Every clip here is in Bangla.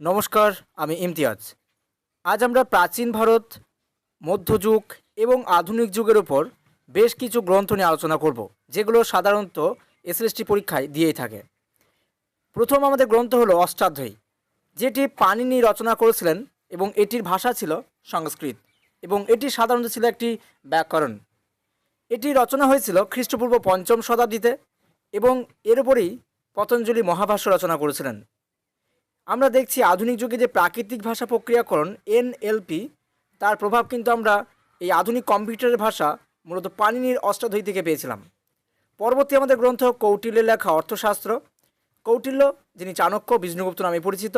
নমস্কার, আমি ইমতিয়াজ। আজ আমরা প্রাচীন ভারত, মধ্যযুগ এবং আধুনিক যুগের উপর বেশ কিছু গ্রন্থ নিয়ে আলোচনা করব, যেগুলো সাধারণত এসএসটি পরীক্ষায় দিয়েই থাকে। প্রথম আমাদের গ্রন্থ হলো অষ্টাধ্যায়ী, যেটি পানিনি রচনা করেছিলেন এবং এটির ভাষা ছিল সংস্কৃত এবং এটি সাধারণত ছিল একটি ব্যাকরণ। এটি রচনা হয়েছিল খ্রিস্টপূর্ব পঞ্চম শতাব্দীতে এবং এর উপরেই পতঞ্জলি মহাভাষ্য রচনা করেছিলেন। আমরা দেখছি আধুনিক যুগে যে প্রাকৃতিক ভাষা প্রক্রিয়াকরণ, এনএলপি, তার প্রভাব কিন্তু আমরা এই আধুনিক কম্পিউটারের ভাষা মূলত পানিনির অষ্টাধ্যায়ী থেকে পেয়েছিলাম। পরবর্তী আমাদের গ্রন্থ কৌটিল্যের লেখা অর্থশাস্ত্র। কৌটিল্য, যিনি চাণক্য বিষ্ণুগুপ্ত নামে পরিচিত,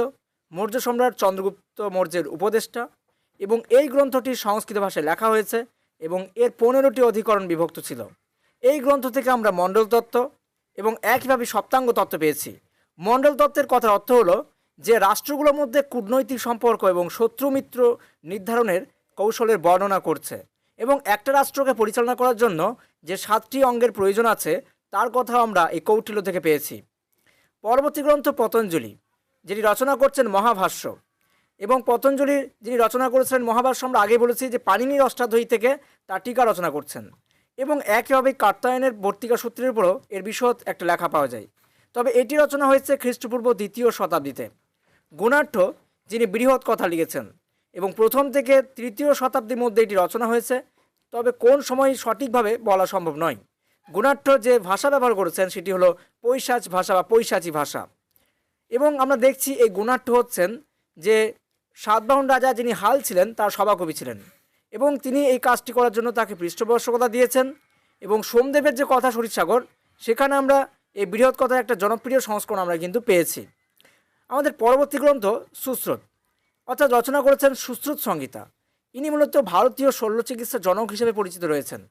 মৌর্য সম্রাট চন্দ্রগুপ্ত মৌর্যের উপদেষ্টা এবং এই গ্রন্থটি সংস্কৃত ভাষায় লেখা হয়েছে এবং এর পনেরোটি অধিকরণ বিভক্ত ছিল। এই গ্রন্থ থেকে আমরা মণ্ডল তত্ত্ব এবং একইভাবে সপ্তাঙ্গ তত্ত্ব পেয়েছি। মণ্ডল তত্ত্বের কথার অর্থ হলো যে রাষ্ট্রগুলোর মধ্যে কূটনৈতিক সম্পর্ক এবং শত্রু মিত্র নির্ধারণের কৌশলের বর্ণনা করছে এবং একটা রাষ্ট্রকে পরিচালনা করার জন্য যে সাতটি অঙ্গের প্রয়োজন আছে, তার কথা আমরা এই কৌটিল্য থেকে পেয়েছি। পরবর্তী গ্রন্থ পতঞ্জলি যেটি রচনা করছেন মহাভাষ্য। এবং পতঞ্জলির যিনি রচনা করেছিলেন মহাভাষ্য, আমরা আগে বলেছি যে পানিনির অষ্টাধ্যায়ী থেকে তার টিকা রচনা করছেন। এবং একইভাবে কাত্তায়নের বর্তিকা সূত্রের উপরও এর বিশদ একটা লেখা পাওয়া যায়। তবে এটি রচনা হয়েছে খ্রিস্টপূর্ব দ্বিতীয় শতাব্দীতে। গুণাঢ্য যিনি বৃহৎ কথা লিখেছেন এবং প্রথম থেকে তৃতীয় শতাব্দীর মধ্যে এটি রচনা হয়েছে, তবে কোন সময় সঠিকভাবে বলা সম্ভব নয়। গুণাঢ্য যে ভাষা ব্যবহার করেছেন সেটি হলো পৈশাচ ভাষা বা পৈশাচী ভাষা। এবং আমরা দেখছি এই গুণাঢ্য হচ্ছেন যে সাতবাহন রাজা যিনি হাল ছিলেন, তার সভাকবি ছিলেন এবং তিনি এই কাজটি করার জন্য তাকে পৃষ্ঠপোষকতা দিয়েছেন এবং সোমদেবের যে কথা সরিৎসাগর সেখানে আমরা এই বৃহৎ কথার একটা জনপ্রিয় সংস্করণ আমরা কিন্তু পেয়েছি। আমাদের পরবর্তী গ্রন্থ সুশ্রুত অর্থাৎ রচনা করেছেন সুশ্রুত সংহিতা। ইনি মূলত ভারতীয় শল্য চিকিৎসা জনক হিসেবে পরিচিত রয়েছেন।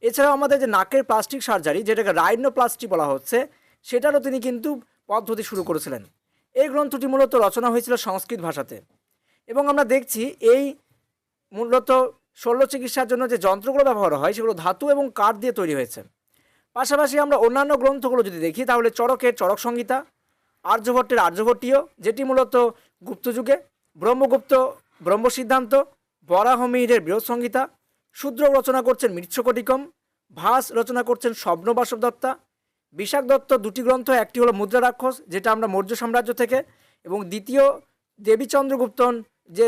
এছাড়াও আমাদের যে নাকের প্লাস্টিক সার্জারি, যেটাকে রাইনোপ্লাস্টি বলা হচ্ছে, সেটারও তিনি কিন্তু পদ্ধতি শুরু করেছিলেন। এই গ্রন্থটি মূলত রচনা হয়েছিল সংস্কৃত ভাষাতে। এবং আমরা দেখছি এই মূলত শল্য চিকিৎসার জন্য যে যন্ত্রগুলো ব্যবহার হয়, সেগুলো ধাতু এবং কাঠ দিয়ে তৈরি হয়েছে। পাশাপাশি আমরা অন্যান্য গ্রন্থগুলো যদি দেখি, তাহলে চরকের চরক সংহিতা আর্যভট্টের আর্যভট্টীয় যেটি মূলত গুপ্তযুগে ব্রহ্মগুপ্ত ব্রহ্ম সিদ্ধান্ত বরাহমিহিরের বৃহৎ সংহিতা শূদ্র রচনা করছেন মৃচ্ছকটিকম ভাস রচনা করছেন স্বপ্নবাসব দত্তা বিশাখ দত্ত দুটি গ্রন্থ একটি হলো মুদ্রা রাক্ষস যেটা আমরা মৌর্য সাম্রাজ্য থেকে এবং দ্বিতীয় দেবীচন্দ্রগুপ্তন যে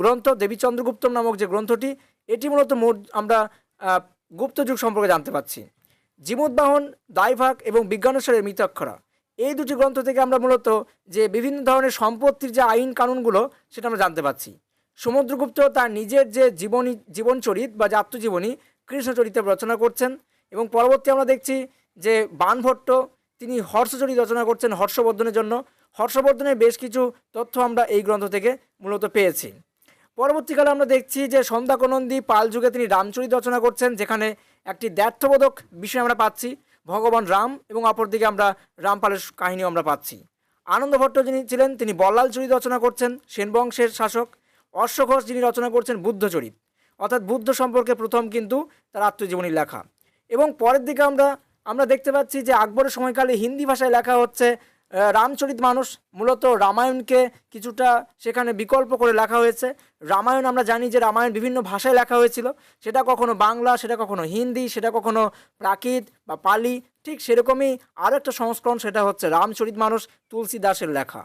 গ্রন্থ দেবীচন্দ্রগুপ্তম নামক যে গ্রন্থটি এটি মূলত আমরা আহ, গুপ্তযুগ সম্পর্কে জানতে পারছি। জীমোদ্বাহন দায়ভাগ এবং বিজ্ঞানেশ্বরের মিতাক্ষরা। এই দুটি গ্রন্থ থেকে আমরা মূলত যে বিভিন্ন ধরনের সম্পত্তির যে আইন কানুনগুলো, সেটা আমরা জানতে পারছি। সমুদ্রগুপ্ত তার নিজের যে জীবনী, জীবনচরিত বা যে আত্মজীবনী কৃষ্ণচরিত রচনা করছেন এবং পরবর্তী আমরা দেখছি যে বানভট্ট, তিনি হর্ষচরিত রচনা করছেন হর্ষবর্ধনের জন্য। হর্ষবর্ধনের বেশ কিছু তথ্য আমরা এই গ্রন্থ থেকে মূলত পেয়েছি। পরবর্তীকালে আমরা দেখছি যে সন্ধ্যাকনন্দী পাল যুগে তিনি রামচরিত রচনা করছেন, যেখানে একটি দ্ব্যর্থবোধক বিষয় আমরা পাচ্ছি। ভগবান রাম এবং অপরদিকে আমরা রামপালের কাহিনীও আমরা পাচ্ছি। আনন্দ ভট্ট যিনি ছিলেন, তিনি বল্লাল চরিত রচনা করছেন, সেনবংশের শাসক। অশ্বঘোষ যিনি রচনা করছেন বুদ্ধচরিত অর্থাৎ বুদ্ধ সম্পর্কে প্রথম কিন্তু তার আত্মজীবনী লেখা। এবং পরের দিকে আমরা আমরা দেখতে পাচ্ছি যে আকবরের সময়কালে হিন্দি ভাষায় লেখা হচ্ছে রামচরিত মানুষ, মূলত রামায়ণকে কিছুটা সেখানে বিকল্প করে লেখা হয়েছে। রামায়ণ আমরা জানি যে রামায়ণ বিভিন্ন ভাষায় লেখা হয়েছিল। সেটা কখনো বাংলা, সেটা কখনো হিন্দি, সেটা কখনো প্রাকৃত বা পালি, ঠিক সেরকমই আরও একটা সংস্করণ সেটা হচ্ছে রামচরিত মানুষ তুলসী দাসের লেখা।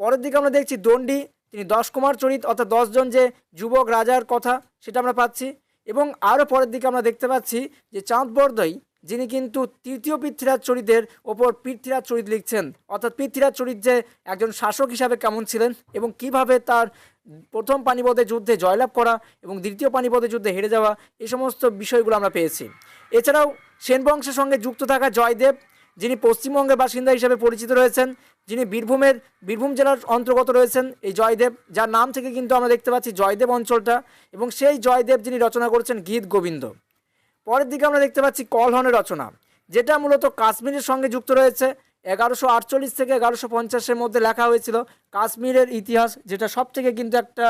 পরের দিকে আমরা দেখছি দণ্ডি, তিনি দশ কুমার চরিত, অর্থাৎ দশজন যে যুবক রাজার কথা, সেটা আমরা পাচ্ছি। এবং আরও পরের দিকে আমরা দেখতে পাচ্ছি যে চাঁদ বরদই যিনি কিন্তু তৃতীয় পৃথ্বীরাজ চরিতের ওপর পৃথ্বীরাজ চরিত লিখছেন। অর্থাৎ পৃথ্বীরাজ চরিত যে একজন শাসক হিসাবে কেমন ছিলেন এবং কীভাবে তার প্রথম পানিপথে যুদ্ধে জয়লাভ করা এবং দ্বিতীয় পানিপথে যুদ্ধে হেরে যাওয়া এই সমস্ত বিষয়গুলো আমরা পেয়েছি। এছাড়াও সেন বংশের সঙ্গে যুক্ত থাকা জয়দেব, যিনি পশ্চিমবঙ্গের বাসিন্দা হিসেবে পরিচিত রয়েছেন, যিনি বীরভূমের, বীরভূম জেলার অন্তর্গত রয়েছেন, এই জয়দেব, যার নাম থেকে কিন্তু আমরা দেখতে পাচ্ছি জয়দেব অঞ্চলটা এবং সেই জয়দেব যিনি রচনা করেছেন গীত গোবিন্দ। পরের দিকে আমরা দেখতে পাচ্ছি কলহনের রচনা, যেটা মূলত কাশ্মীরের সঙ্গে যুক্ত রয়েছে। এগারোশো আটচল্লিশ থেকে এগারোশো পঞ্চাশের মধ্যে লেখা হয়েছিল কাশ্মীরের ইতিহাস, যেটা সব থেকে কিন্তু একটা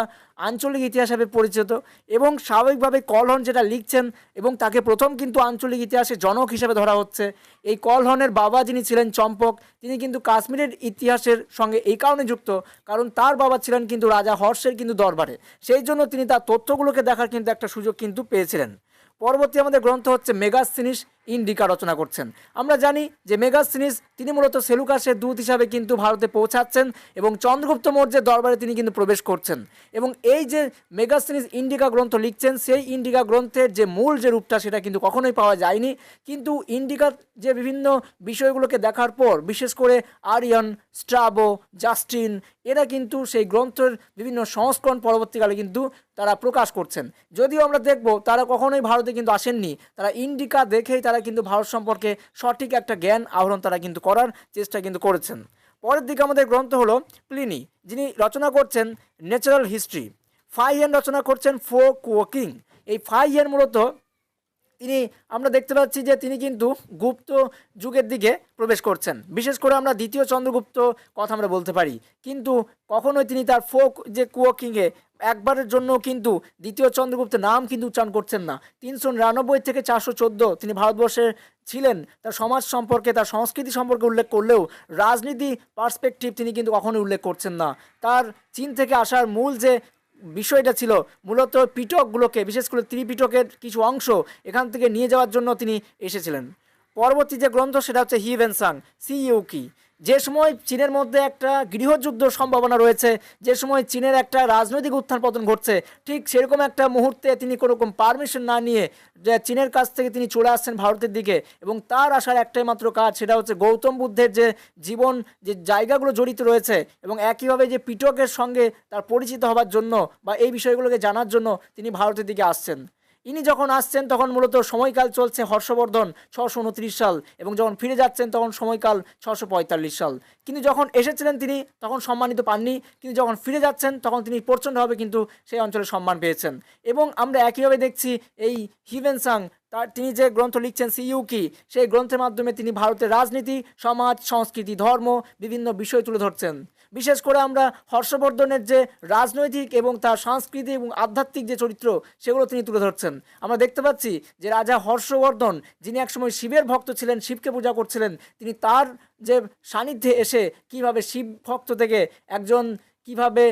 আঞ্চলিক ইতিহাস হিসাবে পরিচিত এবং স্বাভাবিকভাবে কলহন যেটা লিখছেন এবং তাকে প্রথম কিন্তু আঞ্চলিক ইতিহাসে জনক হিসেবে ধরা হচ্ছে। এই কলহনের বাবা যিনি ছিলেন চম্পক, তিনি কিন্তু কাশ্মীরের ইতিহাসের সঙ্গে এই কারণে যুক্ত, কারণ তার বাবা ছিলেন কিন্তু রাজা হর্ষের কিন্তু দরবারে। সেই জন্য তিনি তার তথ্যগুলোকে দেখার কিন্তু একটা সুযোগ কিন্তু পেয়েছিলেন। পরবর্তী আমাদের গ্রন্থ হচ্ছে মেগাসিনিস ইন্ডিকা রচনা করছেন। আমরা জানি যে মেগাসিনিস তিনি মূলত সেলুকাসের দূত হিসাবে কিন্তু ভারতে পৌঁছাচ্ছেন এবং চন্দ্রগুপ্ত মৌর্যের দরবারে তিনি কিন্তু প্রবেশ করছেন। এবং এই যে মেগাসিনিস ইন্ডিকা গ্রন্থ লিখছেন, সেই ইন্ডিকা গ্রন্থের যে মূল যে রূপটা সেটা কিন্তু কখনোই পাওয়া যায়নি। কিন্তু ইন্ডিকার যে বিভিন্ন বিষয়গুলোকে দেখার পর, বিশেষ করে আরিয়ান, স্ট্রাবো, জাস্টিন, এরা কিন্তু সেই গ্রন্থের বিভিন্ন সংস্করণ পরবর্তীকালে কিন্তু তারা প্রকাশ করছেন। যদিও আমরা দেখব, তারা কখনোই ভারতে কিন্তু আসেননি। তারা ইন্ডিকা দেখেই তারা কিন্তু ভারত সম্পর্কে সঠিক একটা জ্ঞান আহরণ তারা কিন্তু করার চেষ্টা কিন্তু করেছেন। পরের দিকে আমাদের গ্রন্থ হলো প্লিনি, যিনি রচনা করছেন ন্যাচারাল হিস্ট্রি। ফাইহেন রচনা করছেন ফো কুয়োকিং এই ফাইহেন মূলত তিনি, আমরা দেখতে পাচ্ছি যে তিনি কিন্তু গুপ্ত যুগের দিকে প্রবেশ করছেন। বিশেষ করে আমরা দ্বিতীয় চন্দ্রগুপ্ত কথা আমরা বলতে পারি। কিন্তু কখনোই তিনি তার ফোক যে কুয়োকিংয়ে একবারের জন্য কিন্তু দ্বিতীয় চন্দ্রগুপ্তের নাম কিন্তু উচ্চারণ করছেন না। তিনশো নিরানব্বই থেকে চারশো চোদ্দ তিনি ভারতবর্ষের ছিলেন। তার সমাজ সম্পর্কে, তার সংস্কৃতি সম্পর্কে উল্লেখ করলেও রাজনীতি পার্সপেক্টিভ তিনি কিন্তু কখনোই উল্লেখ করছেন না। তার চীন থেকে আসার মূল যে বিষয়টা ছিল মূলত পিটকগুলোকে বিশেষ করে ত্রিপিটকের কিছু অংশ এখান থেকে নিয়ে যাওয়ার জন্য তিনি এসেছিলেন। পরবর্তী যে গ্রন্থ সেটা হচ্ছে হিভেনসাং সিইউকি যে সময় চীনের মধ্যে একটা গৃহযুদ্ধ সম্ভাবনা রয়েছে, যে সময় চীনের একটা রাজনৈতিক উত্থান পতন ঘটছে, ঠিক সেরকম একটা মুহূর্তে তিনি কোনো রকম পারমিশন না নিয়ে, যে চীনের কাছ থেকে তিনি চলে আসছেন ভারতের দিকে। এবং তার আসার একটাই মাত্র কাজ, সেটা হচ্ছে গৌতম বুদ্ধের যে জীবন, যে জায়গাগুলো জড়িত রয়েছে এবং একইভাবে যে পিটকের সঙ্গে তার পরিচিত হবার জন্য বা এই বিষয়গুলোকে জানার জন্য তিনি ভারতের দিকে আসছেন। ইনি যখন আসছেন, তখন মূলত সময়কাল চলছে হর্ষবর্ধন ছশো উনত্রিশ সাল এবং যখন ফিরে যাচ্ছেন, তখন সময়কাল ছশো পঁয়তাল্লিশ সাল। কিন্তু যখন এসেছিলেন তিনি, তখন সম্মানিত পাননি। কিন্তু যখন ফিরে যাচ্ছেন, তখন তিনি প্রচণ্ডভাবে কিন্তু সেই অঞ্চলে সম্মান পেয়েছেন। এবং আমরা একইভাবে দেখছি এই হিভেনসাং তার তিনি যে গ্রন্থ লিখছেন সিইউকি সেই গ্রন্থের মাধ্যমে তিনি ভারতের রাজনীতি, সমাজ, সংস্কৃতি, ধর্ম, বিভিন্ন বিষয় তুলে ধরছেন। বিশেষ করে আমরা হর্ষবর্ধনের যে রাজনৈতিক এবং তার সাংস্কৃতিক এবং আধ্যাত্মিক যে চরিত্র, সেগুলো তিনি তুলে ধরছেন। আমরা দেখতে পাচ্ছি যে রাজা হর্ষবর্ধন, যিনি একসময় শিবের ভক্ত ছিলেন, শিবকে পূজা করছিলেন, তিনি তার যে সান্নিধ্যে এসে কীভাবে শিব ভক্ত থেকে একজন কীভাবে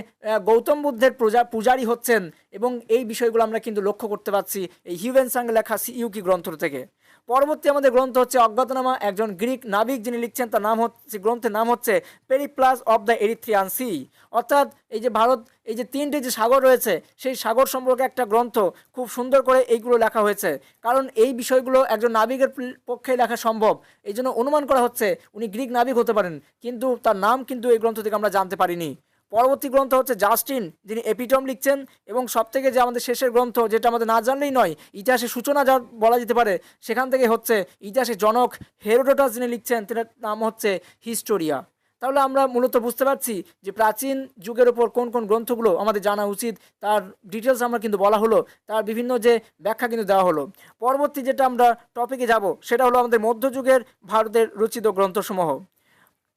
গৌতম বুদ্ধের পূজা পূজারি হচ্ছেন এবং এই বিষয়গুলো আমরা কিন্তু লক্ষ্য করতে পারছি এই হিউভেন সাং লেখা ইউকি গ্রন্থ থেকে। পরবর্তী আমাদের গ্রন্থ হচ্ছে অজ্ঞাতনামা, একজন গ্রিক নাবিক যিনি লিখছেন, তার নাম হচ্ছে গ্রন্থের নাম হচ্ছে Periplus of the Erythraean Sea অর্থাৎ এই যে ভারত, এই যে তিনটে যে সাগর রয়েছে, সেই সাগর সম্পর্কে একটা গ্রন্থ খুব সুন্দর করে এইগুলো লেখা হয়েছে। কারণ এই বিষয়গুলো একজন নাবিকের পক্ষে লেখা সম্ভব। এই জন্য অনুমান করা হচ্ছে উনি গ্রিক নাবিক হতে পারেন, কিন্তু তার নাম কিন্তু এই গ্রন্থ থেকে আমরা জানতে পারিনি। পরবর্তী গ্রন্থ হচ্ছে জাস্টিন, যিনি এপিটম লিখছেন এবং সব থেকে যে আমাদের শেষের গ্রন্থ, যেটা আমাদের না জানলেই নয়, ইতিহাসের সূচনা যা বলা যেতে পারে, সেখান থেকে হচ্ছে ইতিহাসের জনক হেরোডোটাস যিনি লিখছেন তার নাম হচ্ছে হিস্টোরিয়া। তাহলে আমরা মূলত বুঝতে পারছি যে প্রাচীন যুগের ওপর কোন কোন গ্রন্থগুলো আমাদের জানা উচিত, তার ডিটেলস আমরা কিন্তু বলা হলো, তার বিভিন্ন যে ব্যাখ্যা কিন্তু দেওয়া হলো। পরবর্তী যেটা আমরা টপিকে যাব, সেটা হলো আমাদের মধ্যযুগের ভারতের রচিত গ্রন্থসমূহ।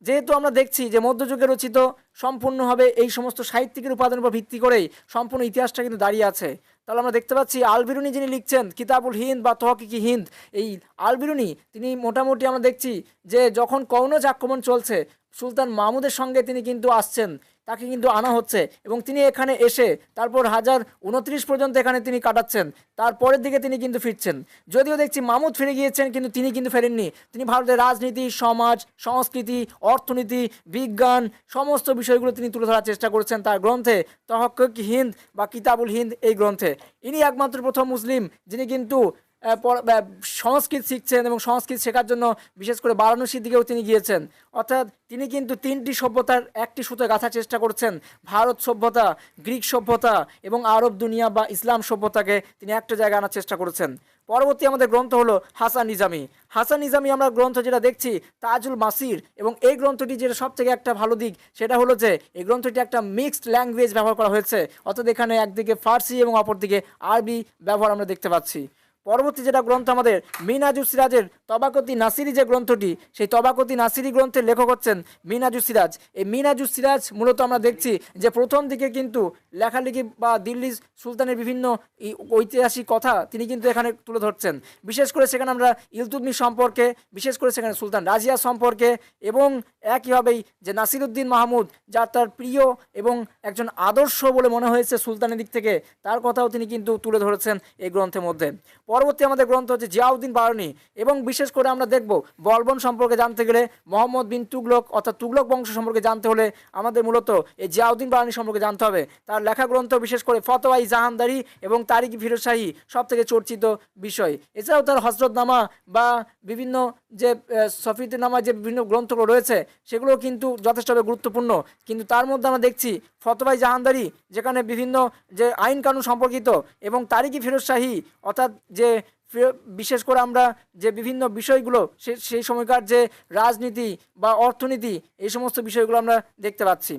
যেহেতু আমরা দেখছি যে মধ্যযুগে রচিত সম্পূর্ণভাবে এই সমস্ত সাহিত্যিকের উপাদানের উপর ভিত্তি করেই সম্পূর্ণ ইতিহাসটা কিন্তু দাঁড়িয়ে আছে। তাহলে আমরা দেখতে পাচ্ছি আলবিরুনি যিনি লিখছেন, কিতাবুল হিন্দ বা তহকিকি হিন্দ, এই আলবিরুনি তিনি মোটামুটি আমরা দেখছি যে যখন কৌনজ আক্রমণ চলছে, সুলতান মাহমুদের সঙ্গে তিনি কিন্তু আসছেন। তাকে কিন্তু আনা হচ্ছে এবং তিনি এখানে এসে তারপর হাজার উনত্রিশ পর্যন্ত এখানে তিনি কাটাচ্ছেন। তারপরের দিকে তিনি কিন্তু ফিরছেন। যদিও দেখছি মামুদ ফিরে গিয়েছেন, কিন্তু তিনি কিন্তু ফেরেননি। তিনি ভারতের রাজনীতি, সমাজ, সংস্কৃতি, অর্থনীতি, বিজ্ঞান, সমস্ত বিষয়গুলো তিনি তুলে ধরার চেষ্টা করেছেন তার গ্রন্থে। তহক্ক হিন্দ বা কিতাবুল হিন্দ এই গ্রন্থে। ইনি একমাত্র প্রথম মুসলিম যিনি কিন্তু সংস্কৃত শিখছেন এবং সংস্কৃত শেখার জন্য বিশেষ করে বারাণসীর দিকেও তিনি গিয়েছেন। অর্থাৎ তিনি কিন্তু তিনটি সভ্যতার একটি সুতো গাঁথার চেষ্টা করছেন। ভারত সভ্যতা, গ্রিক সভ্যতা এবং আরব দুনিয়া বা ইসলাম সভ্যতাকে তিনি একটা জায়গায় আনার চেষ্টা করেছেন। পরবর্তী আমাদের গ্রন্থ হলো হাসান নিজামি। হাসান নিজামি আমরা গ্রন্থ যেটা দেখছি, তাজুল মাসির, এবং এই গ্রন্থটি যেটা সব থেকে একটা ভালো দিক, সেটা হলো যে এই গ্রন্থটি একটা মিক্সড ল্যাঙ্গুয়েজ ব্যবহার করা হয়েছে। অর্থাৎ এখানে একদিকে ফার্সি এবং অপরদিকে আরবি ব্যবহার আমরা দেখতে পাচ্ছি। পরবর্তী যেটা গ্রন্থ আমাদের মিনাজু সিরাজের তবাকতি নাসিরি যে গ্রন্থটি, সেই তবাকতি নাসিরি গ্রন্থের লেখক হচ্ছেন মিনাজু সিরাজ। এই মিনাজু সিরাজ মূলত আমরা দেখছি যে প্রথম দিকে কিন্তু লেখালেখি বা দিল্লি সুলতানের বিভিন্ন ঐতিহাসিক কথা তিনি কিন্তু এখানে তুলে ধরছেন। বিশেষ করে সেখানে আমরা ইলতুদমি সম্পর্কে, বিশেষ করে সেখানে সুলতান রাজিয়া সম্পর্কে এবং একইভাবেই যে নাসিরুদ্দিন মাহমুদ যার তার প্রিয় এবং একজন আদর্শ বলে মনে হয়েছে সুলতানের দিক থেকে, তার কথাও তিনি কিন্তু তুলে ধরেছেন এই গ্রন্থের মধ্যে। পরবর্তী আমাদের গ্রন্থ হচ্ছে জিয়াউদ্দিন বারণী এবং বিশেষ করে আমরা দেখব বলবন সম্পর্কে জানতে গেলে মোহাম্মদ বিন তুগলক অর্থাৎ তুগলক বংশ সম্পর্কে জানতে হলে আমাদের মূলত এই জিয়াউদ্দিন বারণী সম্পর্কে জানতে হবে। তার লেখা গ্রন্থ বিশেষ করে ফতোয়াই জাহানদারি এবং তারিক ফিরোজশাহী সব থেকে চর্চিত বিষয়। এছাড়াও তার হজরতনামা বা বিভিন্ন যে সফিদনামা যে বিভিন্ন গ্রন্থগুলো রয়েছে সেগুলো কিন্তু যথেষ্টভাবে গুরুত্বপূর্ণ। কিন্তু তার মধ্যে আমরা দেখছি ফতোয়াই জাহানদারি যেখানে বিভিন্ন যে আইন কানুন সম্পর্কিত এবং তারিকি ফিরোজ শাহী অর্থাৎ যে বিশেষ করে আমরা যে বিভিন্ন বিষয়গুলো সেই সময়কার যে রাজনীতি বা অর্থনীতি, এই সমস্ত বিষয়গুলো আমরা দেখতে পাচ্ছি।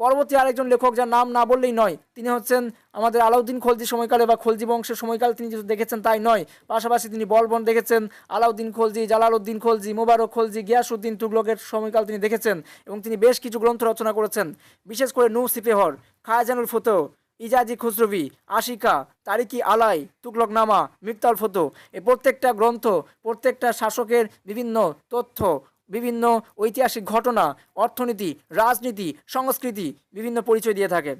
পরবর্তী আরেকজন লেখক যার নাম না বললেই নয়, তিনি হচ্ছেন আমাদের আলাউদ্দিন খলজি সময়কালে বা খলজি বংশের সময়কালে তিনি যেহেতু দেখেছেন তাই নয়, পাশাপাশি তিনি বলবন দেখেছেন, আলাউদ্দিন খলজি, জালালউদ্দিন খলজি, মোবারক খলজি, গিয়াসউদ্দিন তুগলকের সময়কাল তিনি দেখেছেন এবং তিনি বেশ কিছু গ্রন্থ রচনা করেছেন। বিশেষ করে নু সিপেহর খায়াজানুল ফতো ইজাজি খুসরবি, আশিকা, তারিকি আলাই তুকলকনামা মিফতাল ফতো এ প্রত্যেকটা গ্রন্থ, প্রত্যেকটা শাসকের বিভিন্ন তথ্য, বিভিন্ন ঐতিহাসিক ঘটনা, অর্থনীতি, রাজনীতি, সংস্কৃতি, বিভিন্ন পরিচয় দিয়ে থাকে।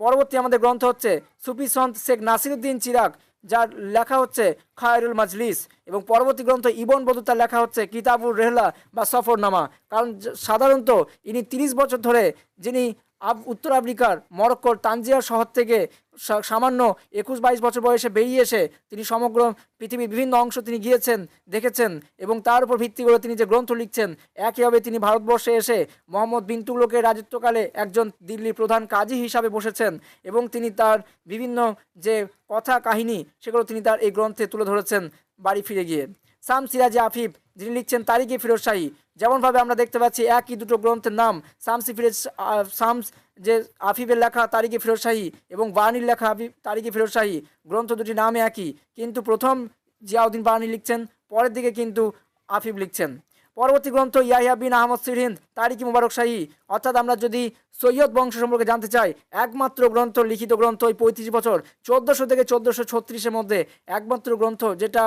পরবর্তী আমাদের গ্রন্থ হচ্ছে সুফি সন্ত শেখ নাসিরুদ্দিন চিরাক যার লেখা হচ্ছে খায়রুল মাজলিস এবং পরবর্তী গ্রন্থ ইবন বদুতার লেখা হচ্ছে কিতাবুর রেহলা বা সফরনামা। কারণ সাধারণত ইনি তিরিশ বছর ধরে যিনি উত্তর আফ্রিকার মরক্কোর তানজিয়ার শহর থেকে সামান্য একুশ বাইশ বছর বয়সে বেরিয়ে এসে তিনি সমগ্র পৃথিবীর বিভিন্ন অংশ তিনি গিয়েছেন, দেখেছেন এবং তার উপর ভিত্তি করে তিনি যে গ্রন্থ লিখছেন একইভাবে তিনি ভারতবর্ষে এসে মোহাম্মদ বিন তুগলকের রাজত্বকালে একজন দিল্লির প্রধান কাজী হিসাবে বসেছেন এবং তিনি তার বিভিন্ন যে কথা কাহিনী, সেগুলো তিনি তার এই গ্রন্থে তুলে ধরেছেন বাড়ি ফিরে গিয়ে। সাম সিরাজে আফিফ, যিনি লিখছেন তারিকে ফিরোজ শাহী, যেমনভাবে আমরা দেখতে পাচ্ছি একই দুটো গ্রন্থের নাম শামসি ফিরোজ সামস শামস যে আফিফের লেখা তারিখে ফিরোজ শাহী এবং বাণীর লেখা আফিফ তারিকে ফিরোজ শাহী, গ্রন্থ দুটি নামে একই, কিন্তু প্রথম জিয়াউদ্দিন বাণী লিখছেন, পরের দিকে কিন্তু আফিফ লিখছেন। পরবর্তী গ্রন্থ ইয়াহিয়া বিন আহমদ সিরহিন্দ তারিকি মুবারক শাহী। অর্থাৎ আমরা যদি সৈয়দ বংশ সম্পর্কে জানতে চাই, একমাত্র গ্রন্থ, লিখিত গ্রন্থ ওই পঁয়ত্রিশ বছর, চোদ্দোশো থেকে চোদ্দোশো ছত্রিশের মধ্যে একমাত্র গ্রন্থ যেটা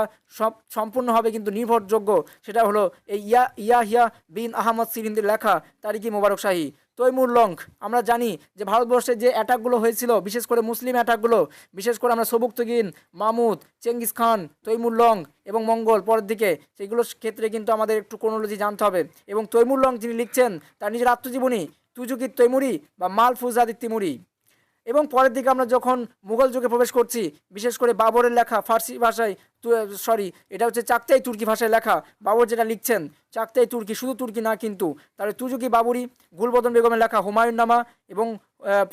সম্পূর্ণভাবে কিন্তু নির্ভরযোগ্য, সেটা হলো এই ইয়া, ইয়াহিয়া বিন আহমদ সিরহিন্দের লেখা তারিকি মুবারক শাহী। তৈমুর লং আমরা জানি যে ভারতবর্ষে যে অ্যাটাকগুলো হয়েছিল, বিশেষ করে মুসলিম অ্যাটাকগুলো বিশেষ করে আমরা Sabuktigin, Mahmud, Genghis Khan, Timur Lang এবং মঙ্গল পরের দিকে, সেগুলোর ক্ষেত্রে কিন্তু আমাদের একটু কোনোলজি জানতে হবে। এবং তৈমুর লং যিনি লিখছেন, তার নিজের আত্মজীবনী তুজুকি তৈমুরি বা মালফুজ আদি তিমুরি এবং পরের দিকে আমরা যখন মুঘল যুগে প্রবেশ করছি, বিশেষ করে বাবরের লেখা ফার্সি ভাষায় সরি এটা হচ্ছে চাকতাই তুর্কি ভাষায় লেখা। বাবর যেটা লিখছেন চাকতাই তুর্কি, শুধু তুর্কি না কিন্তু, তাহলে তুজুকি বাবুরি, গুলবদন বেগমের লেখা হুমায়ুন নামা এবং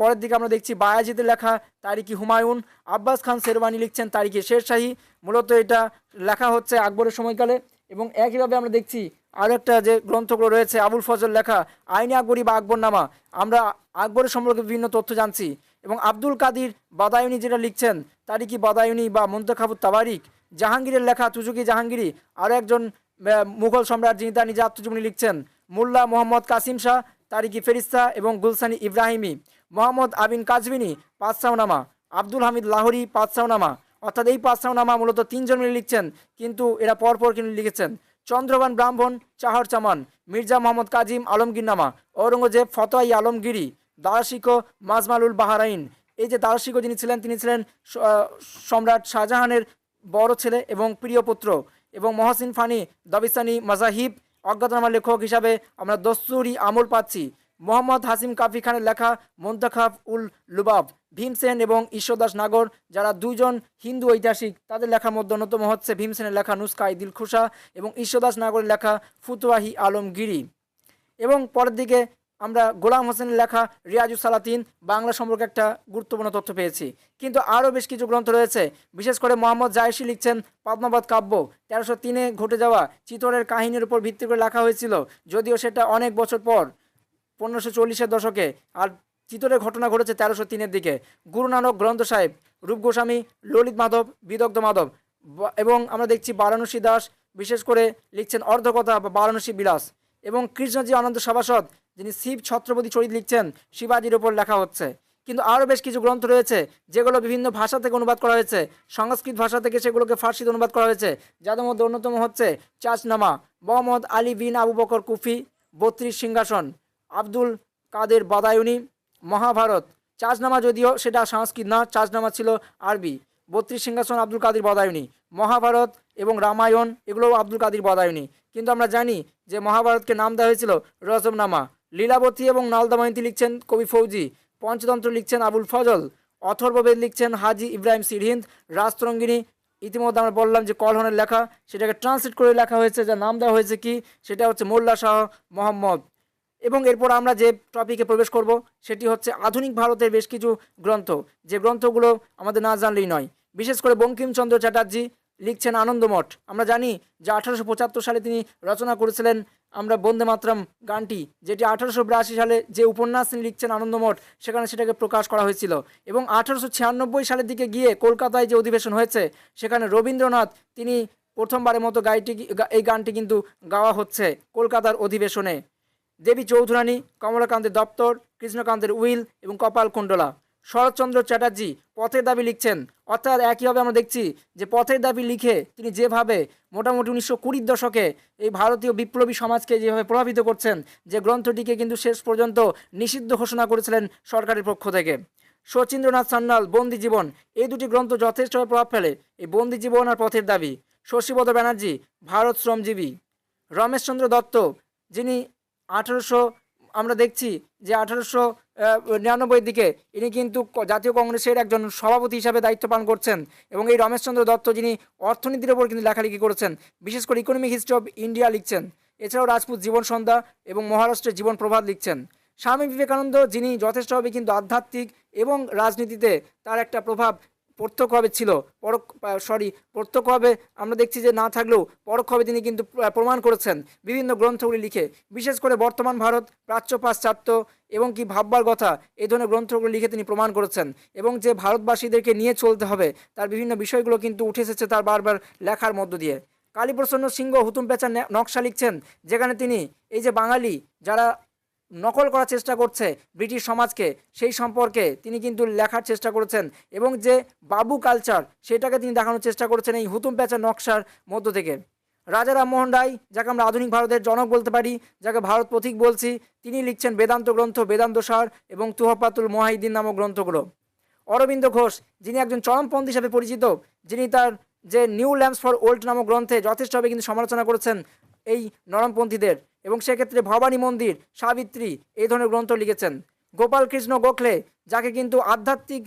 পরের দিকে আমরা দেখছি বায়াজিদের লেখা তারিকি হুমায়ুন, আব্বাস খান শেরবানি লিখছেন তারিকি শেরশাহী, মূলত এটা লেখা হচ্ছে আকবরের সময়কালে এবং একইভাবে আমরা দেখছি আরও একটা যে গ্রন্থগুলো রয়েছে, আবুল ফজল লেখা, আইনে আকবরী বা আকবরনামা। আমরা আকবরের সম্পর্কে বিভিন্ন তথ্য জানছি এবং আব্দুল কাদির বাদায়ুনি যেটা লিখছেন তারিকি বাদায়ুনি বা মন্তখাবুত তাবারিক জাহাঙ্গীরের লেখা তুজুকি জাহাঙ্গীরি আরও একজন মুঘল সম্রাট যিনি তার নিজে আত্মজীবনী লিখছেন, মোল্লা মোহাম্মদ কাসিম শাহ তারিকি ফেরিস্তা এবং গুলসানি ইব্রাহিমি, মোহাম্মদ আবিন কাজবিনী পাঁচসাওনামা আব্দুল হামিদ লাহরি পাঁচসাওনামা অর্থাৎ এই পাঁচসাওনামা মূলত তিনজন মিলে লিখছেন, কিন্তু এরা পরপর কিন্তু লিখেছেন। চন্দ্রবান ব্রাহ্মণ, চাহর চামান, মির্জা মোহাম্মদ কাজিম আলমগীরনামা, ঔরঙ্গজেব ফতোয়াই আলমগিরি দারাশিকো মাজমালুল বাহারাইন। এই যে দারাশিকো যিনি ছিলেন, তিনি ছিলেন সম্রাট শাহজাহানের বড় ছেলে এবং প্রিয় পুত্র এবং মহসিন ফানি, দবিসানি, মাজাহিব, অজ্ঞাতনামা লেখক হিসাবে আমরা দস্তুরি আমল পাচ্ছি। মোহাম্মদ হাসিম কাফি খানের লেখা মন্তখাফ উল লুবাব ভীমসেন এবং ঈশ্বরদাস নাগর, যারা দুজন হিন্দু ঐতিহাসিক, তাদের লেখার মধ্যে অন্যতম হচ্ছে ভীমসেনের লেখা নুস্কাই দিল খুশা এবং ঈশ্বরদাস নাগরের লেখা ফুতুয়াহি আলমগিরি। এবং পরের দিকে আমরা গোলাম হোসেনের লেখা রিয়াজুস সালাতিন বাংলা সম্পর্কে একটা গুরুত্বপূর্ণ তথ্য পেয়েছি। কিন্তু আরও বেশ কিছু গ্রন্থ রয়েছে। বিশেষ করে মোহাম্মদ জায়সি লিখছেন পদ্মাবত কাব্য। তেরোশো তিনে ঘটে যাওয়া চিতরের কাহিনীর উপর ভিত্তি করে লেখা হয়েছিল, যদিও সেটা অনেক বছর পর, পনেরোশো চল্লিশের দশকে। আর চিতরের ঘটনা ঘটেছে তেরোশো তিনের দিকে। গুরু নানক গ্রন্থ সাহেব, রূপ গোস্বামী, ললিত মাধব, বিদগ্ধ মাধব এবং আমরা দেখছি বারাণসী দাস, বিশেষ করে লিখছেন অর্ধকথা বা বারাণসী বিলাস এবং কৃষ্ণজি আনন্দ সভাসদ যিনি শিব ছত্রপতি চরিত লিখছেন, শিবাজির ওপর লেখা হচ্ছে। কিন্তু আরও বেশ কিছু গ্রন্থ রয়েছে, যেগুলো বিভিন্ন ভাষা থেকে অনুবাদ করা হয়েছে। সংস্কৃত ভাষা থেকে সেগুলোকে ফার্সিতে অনুবাদ করা হয়েছে। যাদের মধ্যে অন্যতম হচ্ছে চাচনামা, মোহাম্মদ আলী বিন আবু বকর কুফি, বত্রিশ সিংহাসন, আব্দুল কাদের বাদায়ুনি, মহাভারত। চাষনামা যদিও সেটা সংস্কৃত না চাষনামা ছিল আরবি। বত্রিশ সিংহাসন, আব্দুল কাদির বদায়ুনি, মহাভারত এবং রামায়ণ, এগুলোও আব্দুল কাদির বদায়ুনি। কিন্তু আমরা জানি যে মহাভারতকে নাম দেওয়া হয়েছিল রজমনামা লীলাবতী এবং নালদাময়ন্তী লিখছেন কবি ফৌজি, পঞ্চতন্ত্র লিখছেন আবুল ফজল অথর্ববেদ লিখছেন হাজি ইব্রাহিম সিরহিন্দ, রাজতরঙ্গিনী, ইতিমধ্যে আমরা বললাম যে কলহনের লেখা, সেটাকে ট্রান্সলেট করে লেখা হয়েছে, যার নাম দেওয়া হয়েছে কি? সেটা হচ্ছে মোল্লা শাহ মোহাম্মদ। এবং এরপর আমরা যে টপিকে প্রবেশ করব, সেটি হচ্ছে আধুনিক ভারতের বেশ কিছু গ্রন্থ। যে গ্রন্থগুলো আমাদের না জানলেই নয়। বিশেষ করে বঙ্কিমচন্দ্র চ্যাটার্জি লিখছেন আনন্দমঠ। আমরা জানি যে আঠারোশো পঁচাত্তর সালে তিনি রচনা করেছিলেন আমরা বন্দে মাতরম গানটি, যেটি আঠারোশো বিরাশি সালে যে উপন্যাস তিনি লিখছেন আনন্দমঠ, সেখানে সেটাকে প্রকাশ করা হয়েছিল। এবং আঠারোশো ছিয়ানব্বই সালের দিকে গিয়ে কলকাতায় যে অধিবেশন হয়েছে, সেখানে রবীন্দ্রনাথ তিনি প্রথমবারের মতো গাইটি এই গানটি কিন্তু গাওয়া হচ্ছে কলকাতার অধিবেশনে। দেবী চৌধুরানী, কমলাকান্তের দপ্তর, কৃষ্ণকান্তের উইল এবং কপাল কুণ্ডলা। শরৎচন্দ্র চ্যাটার্জি পথের দাবি লিখছেন। অর্থাৎ একইভাবে আমরা দেখছি যে পথের দাবি লিখে তিনি যেভাবে মোটামুটি উনিশশো কুড়ির দশকে এই ভারতীয় বিপ্লবী সমাজকে যেভাবে প্রভাবিত করছেন, যে গ্রন্থটিকে কিন্তু শেষ পর্যন্ত নিষিদ্ধ ঘোষণা করেছিলেন সরকারের পক্ষ থেকে। শচীন্দ্রনাথ সান্যাল, বন্দি জীবন, এই দুটি গ্রন্থ যথেষ্টভাবে প্রভাব ফেলে। এই বন্দি জীবন আর পথের দাবি, শশীপদ ব্যানার্জি, ভারত শ্রমজীবী, রমেশচন্দ্র দত্ত, যিনি আঠারোশো, আমরা দেখছি যে আঠারোশো নিরানব্বই দিকে। ইনি কিন্তু জাতীয় কংগ্রেসের একজন সভাপতি হিসাবে দায়িত্ব পালন করছেন এবং এই রমেশচন্দ্র দত্ত যিনি অর্থনীতির ওপর কিন্তু লেখালেখি করেছেন, বিশেষ করে ইকোনমিক হিস্ট্রি অব ইন্ডিয়া লিখছেন। এছাড়াও রাজপুত জীবন সন্ধ্যা এবং মহারাষ্ট্রের জীবন প্রভাত লিখছেন। স্বামী বিবেকানন্দ যিনি যথেষ্টভাবে কিন্তু আধ্যাত্মিক এবং রাজনীতিতে তার একটা প্রভাব প্রত্যক্ষভাবে ছিল, পরোক্ষ সরি প্রত্যক্ষভাবে আমরা দেখছি যে না থাকলেও পরোক্ষভাবে তিনি কিন্তু প্রমাণ করেছেন বিভিন্ন গ্রন্থগুলি লিখে। বিশেষ করে বর্তমান ভারত, প্রাচ্য পাশ্চাত্য এবং কি ভাববার কথা, এই ধরনের গ্রন্থগুলি লিখে তিনি প্রমাণ করেছেন। এবং যে ভারতবাসীদেরকে নিয়ে চলতে হবে, তার বিভিন্ন বিষয়গুলো কিন্তু উঠে এসেছে তার বারবার লেখার মধ্য দিয়ে। কালীপ্রসন্ন সিংহ হুতুম পেঁচার নকশা লিখছেন, যেখানে তিনি, এই যে বাঙালি, যারা নকল করার চেষ্টা করছে ব্রিটিশ সমাজকে, সেই সম্পর্কে তিনি কিন্তু লেখার চেষ্টা করেছেন এবং যে বাবু কালচার, সেটাকে তিনি দেখানোর চেষ্টা করেছেন এই হুতুম প্যাঁচা নকশার মধ্য থেকে। রাজা রামমোহন রায়, যাকে আমরা আধুনিক ভারতের জনক বলতে পারি, যাকে ভারত পথিক বলছি, তিনি লিখছেন বেদান্ত গ্রন্থ বেদান্ত সার এবং তুহপাতুল মহাইদ্দিন নামক গ্রন্থগুলো। অরবিন্দ ঘোষ, যিনি একজন চরমপন্থী হিসাবে পরিচিত, যিনি তার যে নিউ ল্যাম্পস ফর ওল্ড নামক গ্রন্থে যথেষ্টভাবে কিন্তু সমালোচনা করেছেন এই নরমপন্থীদের। এবং সেক্ষেত্রে ভবানী মন্দির, সাবিত্রী এই ধরনের গ্রন্থ লিখেছেন। গোপাল কৃষ্ণ গোখলে, যাকে কিন্তু আধ্যাত্মিক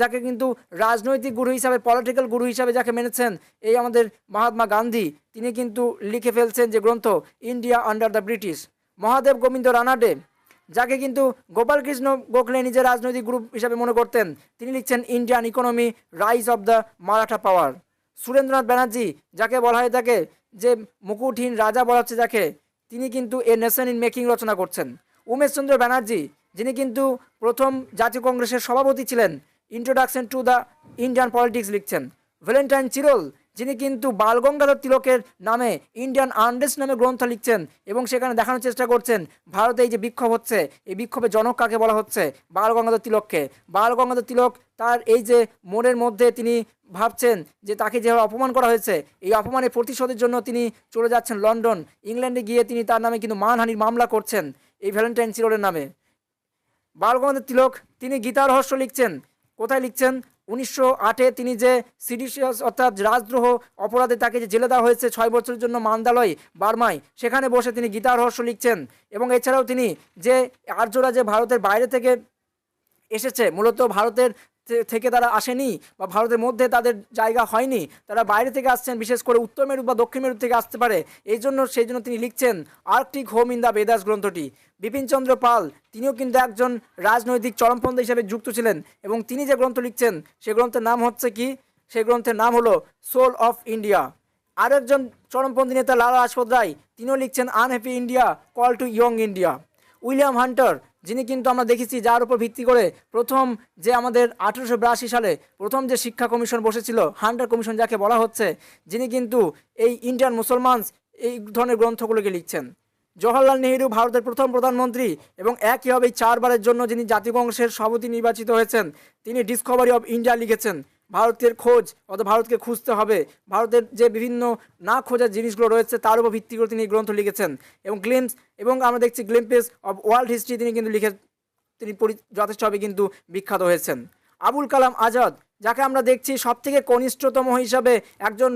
যাকে কিন্তু রাজনৈতিক গুরু হিসাবে পলিটিক্যাল গুরু হিসাবে যাকে মেনেছেন এই আমাদের মহাত্মা গান্ধী, তিনি কিন্তু লিখে ফেলছেন যে গ্রন্থ, India under the British Mahadev Govind Ranade, যাকে কিন্তু গোপালকৃষ্ণ গোখলে নিজের রাজনৈতিক গ্রুপ হিসাবে মনে করতেন, তিনি লিখছেন, Indian economy rise of the Maratha power Surendranath Banerjee, যাকে বলা হয় তাকে যে মুকুটহীন রাজা বলা হচ্ছে যাকে তিনি কিন্তু এ নেশন ইন মেকিং রচনা করছেন। উমেশচন্দ্র ব্যানার্জি, যিনি কিন্তু প্রথম জাতীয় কংগ্রেসের সভাপতি ছিলেন introduction to the Indian politics লিখছেন। ভ্যালেন্টাইন চিরল যিনি কিন্তু বালগঙ্গাধর তিলকের নামে ইন্ডিয়ান আনডেস্ট নামে গ্রন্থ লিখছেন এবং সেখানে দেখানোর চেষ্টা করছেন, ভারতে এই যে বিক্ষোভ হচ্ছে, এই বিক্ষোভের জনক কাকে বলা হচ্ছে? বালগঙ্গাধর তিলককে। বালগঙ্গাধর তিলক তার এই যে মনের মধ্যে তিনি ভাবছেন যে তাকে যেভাবে অপমান করা হয়েছে, এই অপমানের প্রতিশোধের জন্য তিনি চলে যাচ্ছেন লন্ডন। ইংল্যান্ডে গিয়ে তিনি তার নামে কিন্তু মানহানির মামলা করছেন এই ভ্যালেন্টাইন চিরলের নামে। বালগঙ্গাধর তিলক, তিনি গীতা রহস্য লিখছেন। কোথায় লিখছেন? উনিশশো আটে তিনি যে সিডিশিয়াস অর্থাৎ রাজদ্রোহ অপরাধে তাকে যে জেলে দেওয়া হয়েছে ছয় বছরের জন্য মান্দালয়, বার্মায়, সেখানে বসে তিনি গীতা রহস্য লিখছেন এবং এছাড়াও তিনি যে আর্যরা যে ভারতের বাইরে থেকে এসেছে, মূলত ভারতের থেকে তারা আসেনি বা ভারতের মধ্যে তাদের জায়গা হয়নি, তারা বাইরে থেকে আসছেন, বিশেষ করে উত্তর মেরু বা দক্ষিণ মেরু থেকে আসতে পারে। এই জন্য, সেই জন্য তিনি লিখছেন, Arctic home in the Vedas গ্রন্থটি। বিপিনচন্দ্র পাল, তিনিও কিন্তু একজন রাজনৈতিক চরমপন্থী হিসেবে যুক্ত ছিলেন এবং তিনি যে গ্রন্থ লিখছেন, সে গ্রন্থের নাম হচ্ছে কি? সেই গ্রন্থের নাম হলো সোল অফ ইন্ডিয়া। আর একজন চরমপন্থী নেতা লালা লাজপত রায়, তিনিও লিখছেন, unhappy India call to young India. William Hunter যিনি কিন্তু আমরা দেখেছি যার উপর ভিত্তি করে প্রথম যে আমাদের আঠেরোশো বিরাশি সালে প্রথম যে শিক্ষা কমিশন বসেছিল, হান্টার কমিশন যাকে বলা হচ্ছে, যিনি কিন্তু এই ইন্ডিয়ান মুসলমানস এই ধরনের গ্রন্থগুলোকে লিখছেন। জওহরলাল নেহরু ভারতের প্রথম প্রধানমন্ত্রী এবং একইভাবে চারবারের জন্য যিনি জাতীয় কংগ্রেসের সভাপতি নির্বাচিত হয়েছেন, তিনি ডিসকভারি অব ইন্ডিয়া লিখেছেন। ভারতের খোঁজ, অর্থাৎ ভারতকে খুঁজতে হবে। ভারতের যে বিভিন্ন না খোঁজার জিনিসগুলো রয়েছে, তার উপর ভিত্তি করে তিনি গ্রন্থ লিখেছেন। এবং গ্লিমস, এবং আমরা দেখছি গ্লিম্পেস অফ ওয়ার্ল্ড হিস্ট্রি তিনি কিন্তু লিখে, তিনি যথেষ্টভাবে কিন্তু বিখ্যাত হয়েছেন। আবুল কালাম আজাদ, যাকে আমরা দেখছি সব থেকে কনিষ্ঠতম হিসাবে একজন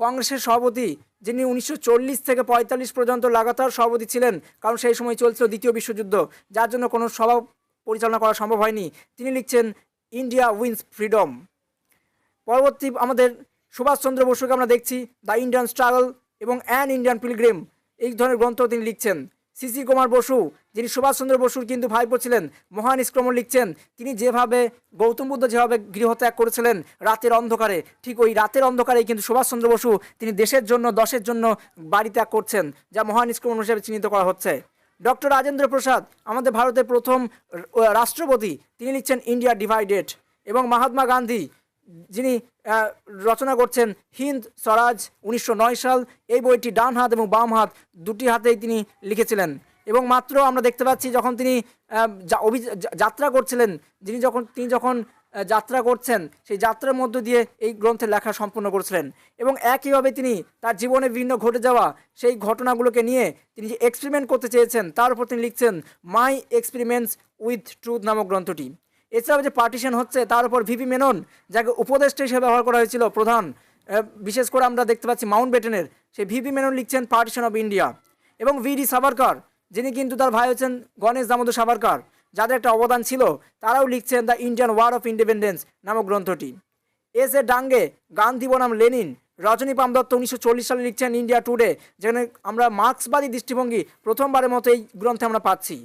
কংগ্রেসের সভাপতি, যিনি উনিশশো চল্লিশ থেকে পঁয়তাল্লিশ পর্যন্ত লাগাতার সভাপতি ছিলেন, কারণ সেই সময় চলছিল দ্বিতীয় বিশ্বযুদ্ধ, যার জন্য কোনো সভা পরিচালনা করা সম্ভব হয়নি। তিনি লিখছেন, ইন্ডিয়া উইন্স ফ্রিডম। পরবর্তী আমাদের সুভাষচন্দ্র বসুকে আমরা দেখছি, দ্য ইন্ডিয়ান স্ট্রাগল এবং অ্যান ইন্ডিয়ান পিলগ্রিম। এই ধরনের গ্রন্থ তিনি লিখছেন। সিসি কুমার বসু, যিনি সুভাষচন্দ্র বসুর কিন্তু ভাইপো ছিলেন, মহান নিষ্ক্রমণ লিখছেন। তিনি যেভাবে গৌতম বুদ্ধ যেভাবে গৃহত্যাগ করেছিলেন রাতের অন্ধকারে, ঠিক ওই রাতের অন্ধকারেই কিন্তু সুভাষচন্দ্র বসু তিনি দেশের জন্য, দশের জন্য বাড়ি ত্যাগ করছেন, যা মহান নিষ্ক্রমণ হিসেবে চিহ্নিত করা হচ্ছে। ডক্টর রাজেন্দ্র প্রসাদ, আমাদের ভারতের প্রথম রাষ্ট্রপতি, তিনি লিখছেন ইন্ডিয়া ডিভাইডেড এবং মহাত্মা গান্ধী যিনি রচনা করছেন হিন্দ স্বরাজ উনিশশো নয় সাল, এই বইটি ডান হাত এবং বাম হাত দুটি হাতেই তিনি লিখেছিলেন। এবং মাত্র আমরা দেখতে পাচ্ছি যখন তিনি যাত্রা করছিলেন, যিনি যখন, তিনি যখন যাত্রা করছেন, সেই যাত্রার মধ্য দিয়ে এই গ্রন্থের লেখা সম্পূর্ণ করেছিলেন। এবং একইভাবে তিনি তার জীবনে বিভিন্ন ঘটে যাওয়া সেই ঘটনাগুলোকে নিয়ে তিনি যে এক্সপেরিমেন্ট করতে চেয়েছেন, তার উপর তিনি লিখছেন মাই এক্সপেরিমেন্টস উইথ ট্রুথ নামক গ্রন্থটি। এছাড়াও যে পার্টিশন হচ্ছে, তার উপর ভিপি মেনন যাকে উপদেষ্টা হিসেবে ব্যবহার করা হয়েছিল, প্রধান বিশেষ করে আমরা দেখতে পাচ্ছি মাউন্ট বেটেনের সেই ভিপি মেনন লিখছেন পার্টিশন অফ ইন্ডিয়া এবং ভিডি সাভারকার যিনি কিন্তু তার ভাই হচ্ছেন গণেশ দামোদর সাভারকার যাদের একটা অবদান ছিল, তারাও লিখছেন the Indian war of independence নামক গ্রন্থটি। এস এ ডাঙ্গে, গান্ধী বনাম লেনিন রজনী পাম দত্ত উনিশশো চল্লিশ সালে লিখছেন ইন্ডিয়া টুডে যেখানে আমরা মার্ক্সবাদী দৃষ্টিভঙ্গি প্রথমবারের মতো এই গ্রন্থে আমরা পাচ্ছি।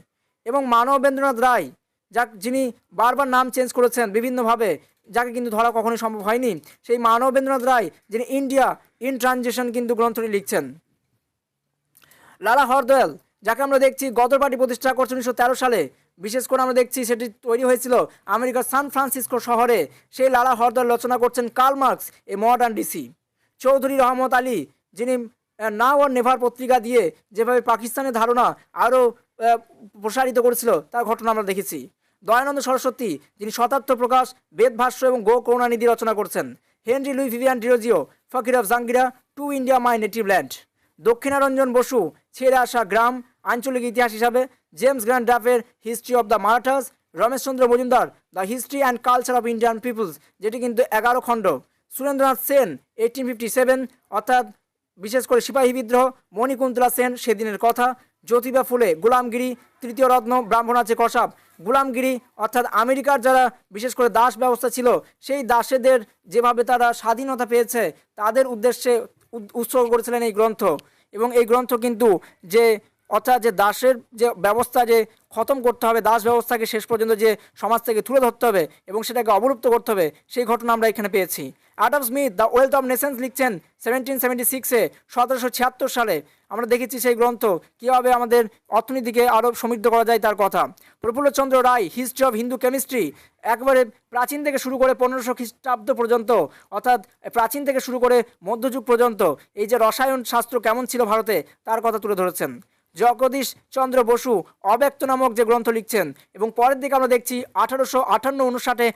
এবং মানবেন্দ্রনাথ রায় যাক, যিনি বারবার নাম চেঞ্জ করেছেন বিভিন্নভাবে, যাকে কিন্তু ধরা কখনোই সম্ভব হয়নি, সেই মানবেন্দ্রনাথ রায়, যিনি ইন্ডিয়া ইন ট্রানজিশন কিন্তু গ্রন্থটি লিখছেন। লালা হরদয়াল, যাকে আমরা দেখছি গদর পার্টি প্রতিষ্ঠা করছে উনিশশো তেরো সালে, বিশেষ করে আমরা দেখছি সেটি তৈরি হয়েছিল আমেরিকার সান ফ্রান্সিসকো শহরে, সেই লালা হরদয়াল রচনা করছেন Karl Marx, a modern DC Chowdhury Rahmat Ali, যিনি নাও আর নেভার পত্রিকা দিয়ে যেভাবে পাকিস্তানের ধারণা আরও প্রসারিত করেছিল, তার ঘটনা আমরা দেখেছি। দয়ানন্দ সরস্বতী, যিনি শতার্থ প্রকাশ বেদভাষ্য এবং গো করুণানিধি রচনা করছেন। Henry Louis Vivian Derozio, Fakir of Jungheera, to India, my native land. Dakshinaranjan Basu, ছেড়ে আসা গ্রাম, আঞ্চলিক ইতিহাস হিসাবে, James Grant ডাফের history of the Marathas, Rameshchandra Majumdar, the history and culture of Indian peoples, যেটি কিন্তু এগারো খণ্ড। Surendranath Sen eighteen fifty seven অর্থাৎ বিশেষ করে সিপাহী বিদ্রোহ, মণিকুন্তলা সেন সেদিনের কথা জ্যোতিবা ফুলে, গোলামগিরি, তৃতীয় রত্ন ব্রাহ্মণ আছে কসাব। গোলামগিরি অর্থাৎ আমেরিকার যারা বিশেষ করে দাস ব্যবস্থা ছিল, সেই দাসেদের যেভাবে তারা স্বাধীনতা পেয়েছে, তাদের উদ্দেশ্যে উৎসর্গ করেছিলেন এই গ্রন্থ। এবং এই গ্রন্থ কিন্তু যে অর্থাৎ যে দাসের যে ব্যবস্থা যে খতম করতে হবে, দাস ব্যবস্থাকে শেষ পর্যন্ত যে সমাজ থেকে তুলে ধরতে হবে এবং সেটাকে অবলুপ্ত করতে হবে, সেই ঘটনা আমরা এখানে পেয়েছি। Adam Smith the wealth of nations লিখছেন সেভেন্টিন সেভেন্টি সিক্সে সতেরোশো ছিয়াত্তর সালে। আমরা দেখেছি সেই গ্রন্থ, কীভাবে আমাদের অর্থনীতিকে আরও সমৃদ্ধ করা যায় তার কথা। Prafullachandra Ray history of Hindu chemistry একবারে প্রাচীন থেকে শুরু করে পনেরোশো খ্রিস্টাব্দ পর্যন্ত, অর্থাৎ প্রাচীন থেকে শুরু করে মধ্যযুগ পর্যন্ত, এই যে রসায়ন শাস্ত্র কেমন ছিল ভারতে, তার কথা তুলে ধরেছেন। জগদীশ চন্দ্র বসু অব্যক্ত নামক যে গ্রন্থ লিখছেন এবং পরের দিকে আমরা দেখছি আঠারোশো আটান্ন উনষাটে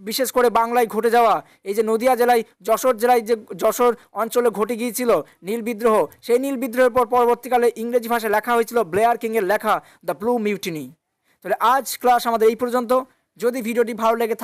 বিশেষ করে বাংলায় ঘটে যাওয়া এই যে নদিয়া জেলায় যশোর জেলায় যে যশোর অঞ্চলে ঘটে গিয়েছিল নীল বিদ্রোহ, সেই নীল বিদ্রোহের পর পরবর্তীকালে ইংরেজি ভাষায় লেখা হয়েছিল ব্লেয়ার কিংয়ের লেখা দ্য ব্লু মিউটিনি। তাহলে আজ ক্লাস আমাদের এই পর্যন্ত। যদি ভিডিওটি ভালো লেগে থাকে